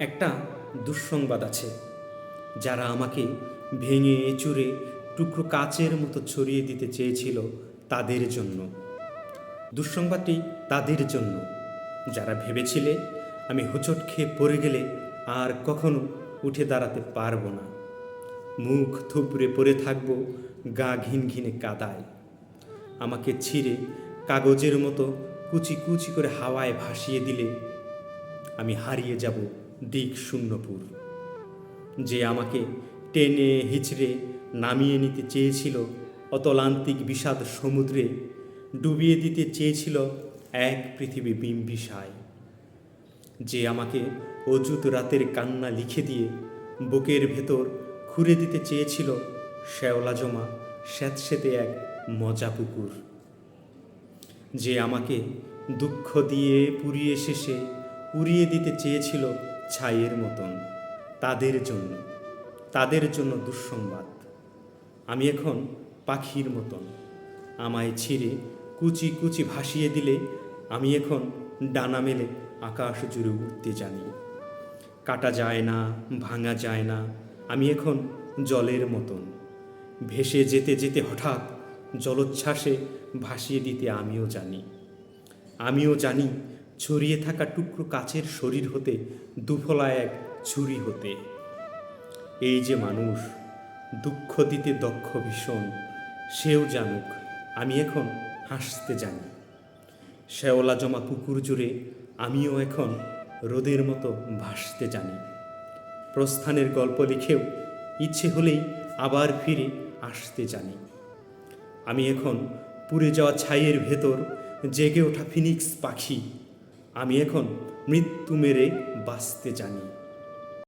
একটা দুঃসংবাদ আছে। যারা আমাকে ভেঙে, চুরে টুকরো কাচের মতো ছড়িয়ে দিতে চেয়েছিল তাদের জন্য। দুঃসংবাদটি তাদের জন্য। যারা ভেবেছিলে আমি হোঁচট খেয়ে পড়ে গেলে আর কখনো উঠে দাঁড়াতে পারব না। মুখ থুবড়ে পড়ে থাকব, গা ঘিন ঘিনে কাদায়। আমাকে ছিঁড়ে কাগজের মতো কুচি কুচি করে হাওয়ায় ভাসিয়ে দিলে আমি হারিয়ে যাব দিক শূন্যপুর। যে আমাকে টেনে হিচড়ে নামিয়ে নিতে চেয়েছিল অতলান্তিক বিষাদ সমুদ্রে ডুবিয়ে দিতে চেয়েছিল এক পৃথিবী বিম্বিসায়। যে আমাকে অযুত রাতের কান্না লিখে দিয়ে বুকের ভেতর খুঁড়ে দিতে চেয়েছিল শ্যাওলা জমা স্যাঁতসেতে এক মজা পুকুর। যে আমাকে দুঃখ দিয়ে পুড়িয়ে শেষে উড়িয়ে দিতে চেয়েছিল ছাইয়ের মতন তাদের জন্য তাদের জন্য দুঃসংবাদ। আমি এখন পাখির মতন, আমায় ছিঁড়ে কুচি কুচি ভাসিয়ে দিলে আমি এখন ডানা মেলে আকাশ জুড়ে উঠতে জানি। কাটা যায় না, ভাঙা যায় না, আমি এখন জলের মতন। ভেসে যেতে যেতে হঠাৎ জলোচ্ছ্বাসে ভাসিয়ে দিতে আমিও জানি। আমিও জানি ছড়িয়ে থাকা টুকরো কাচের শরীর হতে, দুফলা এক ছুরি হতে। এই যে মানুষ, দুঃখ দিতে দক্ষ ভীষণ, সেও জানুক, আমি এখন হাসতে জানি। শ্যাওলা জমা পুকুর জুড়ে, আমিও এখন রোদের মতো ভাসতে জানি। প্রস্থানের গল্প লিখেও ইচ্ছে হলেই আবার ফিরে আসতে জানি। আমি এখন পুড়ে যাওয়া ছাইয়ের ভেতর, জেগে ওঠা ফিনিক্স পাখি আমি এখন মৃত্যু মেরে বাঁচতে জানি।